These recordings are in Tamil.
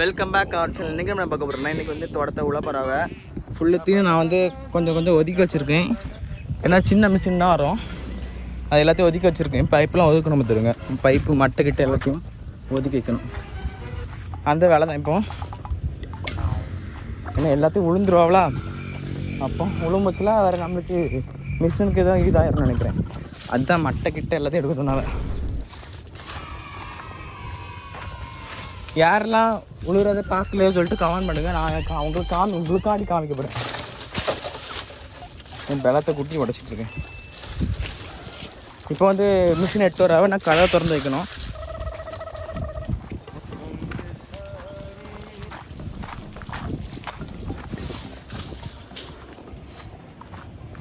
வெல்கம் பேக் அவர் சேனல் இன்றைக்கி நம்ம பார்க்க போகிறோம்னா இன்றைக்கி வந்து தோட்டத்தை உள்ள பறவை. ஃபுல்லுத்தையும் நான் வந்து கொஞ்சம் கொஞ்சம் ஒதுக்கி வச்சுருக்கேன். ஏன்னா சின்ன மிஷின் தான் வரும். அது எல்லாத்தையும் ஒதுக்கி வச்சுருக்கேன். பைப்லாம் ஒதுக்கணும் தருங்க பைப்பு மட்டை கிட்ட எல்லாத்தையும் ஒதுக்கி வைக்கணும். அந்த வேலை தான் இப்போ. ஏன்னா எல்லாத்தையும் உளுந்துருவாங்களா அப்போ உளும்புச்சுல வேறு நம்மளுக்கு மிஷினுக்கு தான் இதாகிடும் நினைக்கிறேன். அதுதான் மட்டை கிட்ட எல்லாத்தையும் எடுக்கிறதுனால. யாரெல்லாம் உழுகிறத பார்க்கலையோ சொல்லிட்டு கமெண்ட் பண்ணுங்க. நான் கா- உங்களுக்கு காமி உங்களுக்கு காமிக்கப்படுறேன். என் பலத்தை குட்டி உடச்சிட்டு இருக்கேன். இப்போ வந்து மிஷின் எடுத்து வர நான் கதவை திறந்து வைக்கணும்.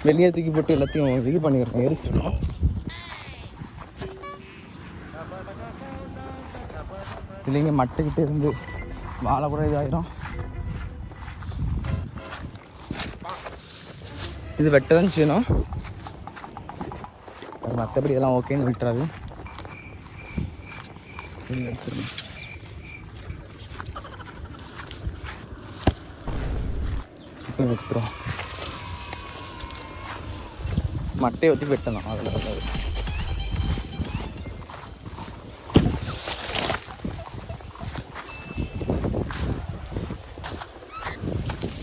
வெளியே தூக்கி போட்டு எல்லாத்தையும் இது பண்ணிடுறேன் எரிச்சிடணும். இல்லைங்க மட்டைக்கிட்ட இருந்து வாழை கூட இதாகிடும் இது வெட்ட தான் செய்யணும் மற்றபடி எல்லாம் ஓகேன்னு விட்டுறாது எடுத்துருங்க. இப்போ வெட்டுறோம் மட்டையை வச்சு வெட்டணும் அதில்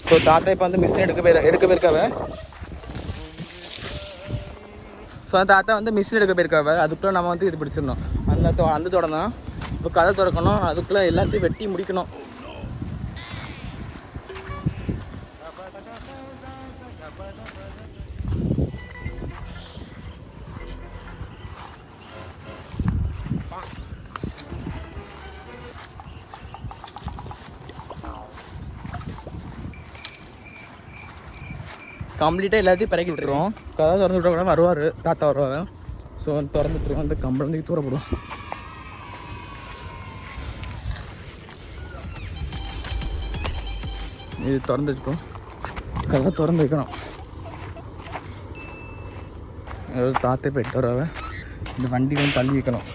ஸோ தாத்தா இப்போ வந்து மிஷின் எடுக்க போயிரு எடுக்க போயிருக்காவ? ஸோ அந்த தாத்தா வந்து மிஷின் எடுக்க போயிருக்காவ? அதுக்குள்ளே நம்ம வந்து இது பிடிச்சிருந்தோம் அந்த அந்த தோடம் இப்போ கதை திறக்கணும். அதுக்குள்ளே எல்லாத்தையும் வெட்டி முடிக்கணும். கம்ப்ளீட்டாக எல்லாத்தையும் பிறக்கி விட்டுருவோம் கதை திறந்து விட்டா கூட வருவார். தாத்தா வருவாங்க ஸோ திறந்து விட்டுருவோம் அந்த கம்பளம் வந்து தூரப்படுவோம் இது திறந்து வச்சுக்கோ கதை திறந்து வைக்கணும். அதாவது தாத்தா போயிட்டு வருவாங்க இந்த வண்டி வந்து தள்ளி வைக்கணும்.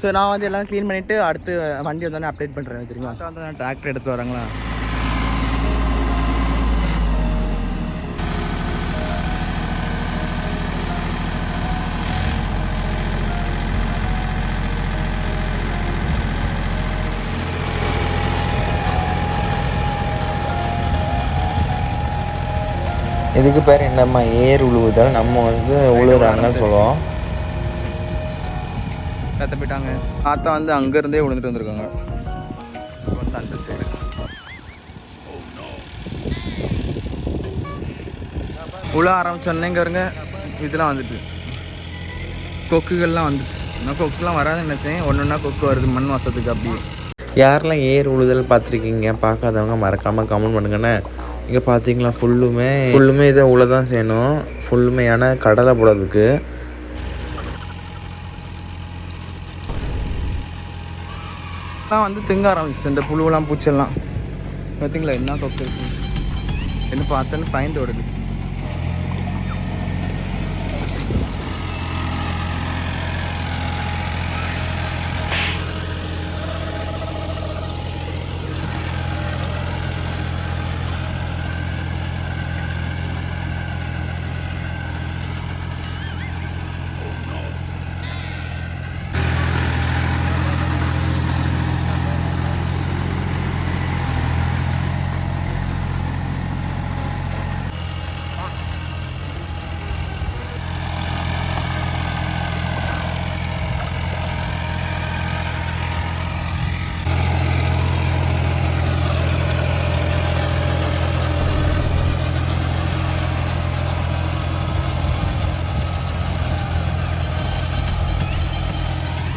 ஸோ நான் வந்து எல்லாம் க்ளீன் பண்ணிவிட்டு அடுத்து வண்டி வந்தோடனே அப்டேட் பண்ணுறேன் வந்து டிராக்டர் எடுத்து வராங்களா? இதுக்கு பேர் என்னம்மா? ஏர் உழுவுதல். நம்ம வந்து உழுவுறாங்கன்னு சொல்லுவோம். கத்த போயிட்டாங்க. தாத்தா வந்து அங்கேருந்தே விழுந்துட்டு வந்திருக்காங்க. வந்து அந்த சைடு உழ ஆரம்பிச்சோன்னே இங்கே இருங்க இதெல்லாம் வந்துட்டு. கொக்குகள்லாம் வந்துச்சு. நான் கொக்குலாம் வராதுன்னு நினச்சேன். ஒன்று ஒன்றா கொக்கு வருது மண் வாசத்துக்கு அப்படியே. யாரெல்லாம் ஏர் உழுதல் பார்த்துருக்கீங்க பார்க்காதவங்க மறக்காமல் கமெண்ட் பண்ணுங்கண்ணே. இங்கே பார்த்தீங்களா ஃபுல்லுமே ஃபுல்லுமே இதை உள்ளே தான் செய்யணும். ஃபுல்லுமே ஏன்னா கடலை போடுறதுக்கு தான் வந்து திங்க ஆரம்பிச்சிச்சு இந்த புழுவெல்லாம் பூச்செல்லாம். பார்த்தீங்களா என்ன கொக்கு என்ன பார்த்தேன்னு பயந்து ஓடுது.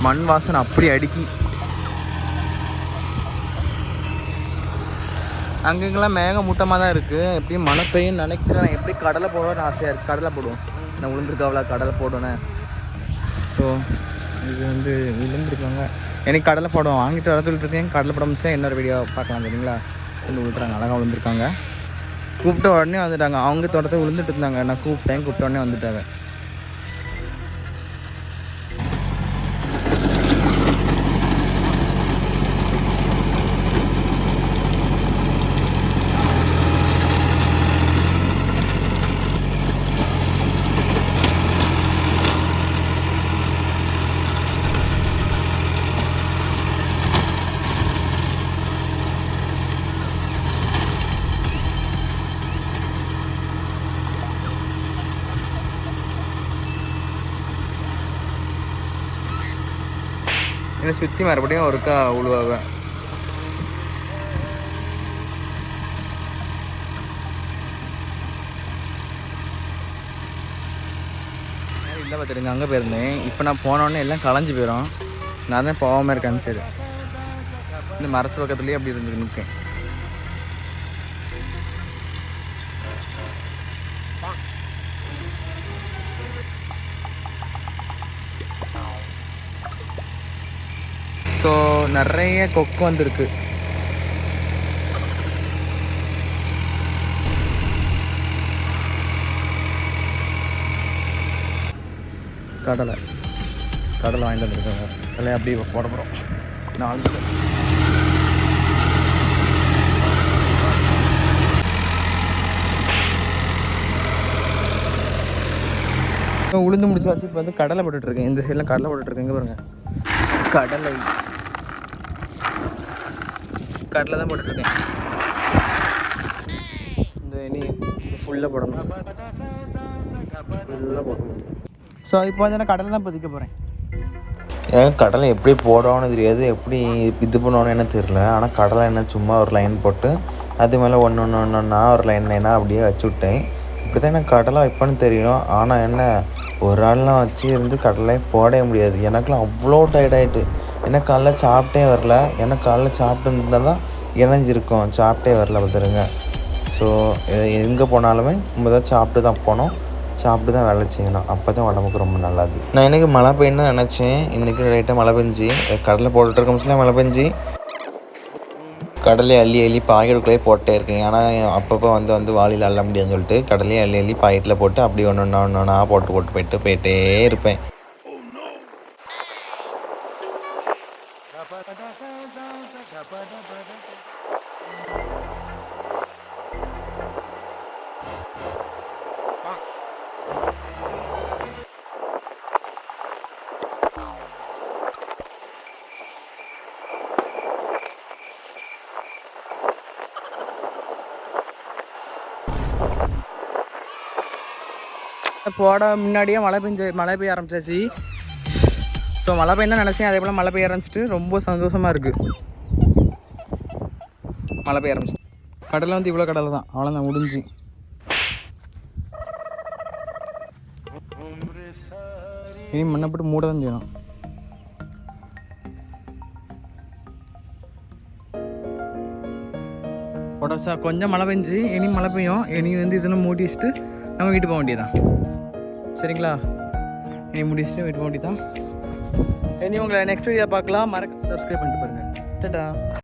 மண் வாசனை அப்படி அடிக்கி. அங்கங்கெல்லாம் மேகமூட்டமாக தான் இருக்குது எப்படியும் மழை பெய்யும் நினைக்கிறேன். எப்படி கடலை போடணும்னு ஆசையாக இருக்குது கடலை போடுவோம். நான் விழுந்துருக்காவளா கடலை போடணும் ஸோ இது வந்து விழுந்துருக்காங்க எனக்கு கடலை போடுவோம் வாங்கிட்டு வர சொல்லிட்டு இருக்கேன். கடலை போட முடிச்சா இன்னொரு வீடியோ பார்க்கலாம் சரிங்களா? வந்து விழுந்துறாங்க அழகாக விழுந்துருக்காங்க கூப்பிட்ட உடனே வந்துட்டாங்க. அவங்க தோட்டத்தை விழுந்துட்டு இருந்தாங்க. நான் கூப்பிட்டேன். கூப்பிட்ட உடனே வந்துட்டாங்க. இதை சுற்றி மறுபடியும் ஒருக்கா உழுவாவேன் இல்லை பார்த்துருங்க அங்கே போயிருந்தேன். இப்போ நான் போனோடனே எல்லாம் களைஞ்சு போயிடும் நான் தான் போகாமல் இருக்கேன் சரி. இந்த மரத்து பக்கத்துலேயே அப்படி இருந்து நிற்கேன் ஸோ நிறைய கொக்கு வந்திருக்கு. கடலை. கடலை வாங்கிட்டு வந்துருக்காங்க. கடலை அப்படியே போட போகிறோம் நாலு இப்போ உளுந்து முடிச்சாச்சு. இப்போ வந்து கடலை போட்டுட்ருக்கேன் இந்த சைடில் கடலை போட்டுட்ருக்கேங்க பாருங்கள் கடலை. கடலை தான் போட்டுட்ருக்கேன். இந்த இனி ஃபுல்லாக போடணும். ஃபுல்லாக போடணும். ஸோ இப்போ வந்து நான் கடலை தான் பதிக்க போகிறேன் எனக்கு கடலை எப்படி போடணும்னு தெரியாது எப்படி இது பண்ணணும்னு என்ன தெரியல. ஆனால் கடலை என்ன சும்மா ஒரு லைன் போட்டு அது மேலே ஒன்று ஒன்று ஒன்று ஒன்றா ஒரு லைன் லைனாக அப்படியே வச்சு விட்டேன். இப்படி தான் எனக்கு கடலை வைப்பேன்னு தெரியும். ஆனால் என்ன ஒரு ஆள்லாம் வச்சு இருந்து கடலை போடவே முடியாது. எனக்குலாம் அவ்வளோ டயர்டாயிட்டு ஏன்னா காலைல சாப்பிட்டே வரல. ஏன்னா காலைல சாப்பிட்டு இருந்தால் தான் இணைஞ்சிருக்கும். சாப்பிட்டே வரல பார்த்துருங்க ஸோ எங்கே போனாலுமே நம்ம தான் சாப்பிட்டு தான் போனோம் சாப்பிட்டு தான் வேலை செய்யணும். அப்போ தான் உடம்புக்கு ரொம்ப நல்லது. நான் இன்றைக்கி மழை பெய்யுன்னு தான் நினச்சேன் இன்றைக்கி லைட்டாக மழை பெஞ்சு. கடலை போட்டுட்டு இருக்க மழை பெஞ்சு. கடலையை அள்ளி அள்ளி பாக்கெட்டுக்குள்ளேயே போட்டே இருக்கேன். ஏன்னா அப்பப்போ வந்து வந்து வாளியில் அள்ள முடியாதுன்னு சொல்லிட்டு கடலையை அள்ளி அள்ளி பாக்கெட்டில் போட்டு அப்படி ஒன்று ஒன்று ஒன்று ஒன்றா போட்டு போட்டு போயிட்டு போயிட்டே இருப்பேன். Oh, போட முன்னாடியே மழை பெஞ்சு மழை பெய்ய ஆரம்பிச்சாச்சு. ஸோ மழை பெய்யணும் நினச்சேன் அதே போல் மழை பெய்ய ஆரம்பிச்சிட்டு ரொம்ப சந்தோஷமாக இருக்குது மழை பெய்ய ஆரம்பிச்சிட்டு. கடலை வந்து இவ்வளோ கடலை தான். அவ்வளோதான் முடிஞ்சு. இனி மண்ணை போட்டு மூட தான் செய்யணும். உடச்சா கொஞ்சம் மழை பெஞ்சு இனி மழை பெய்யும். இனி வந்து இதெல்லாம் மூடி வச்சுட்டு நம்ம வீட்டு போக வேண்டியதான் சரிங்களா? இனி முடிச்சுட்டு வீட்டு போக வேண்டியதான் இனி உங்களை நெக்ஸ்ட் வீடியோ பார்க்கலாம். மறக்க சப்ஸ்கிரைப் பண்ணிட்டு பாருங்கள் டட்டா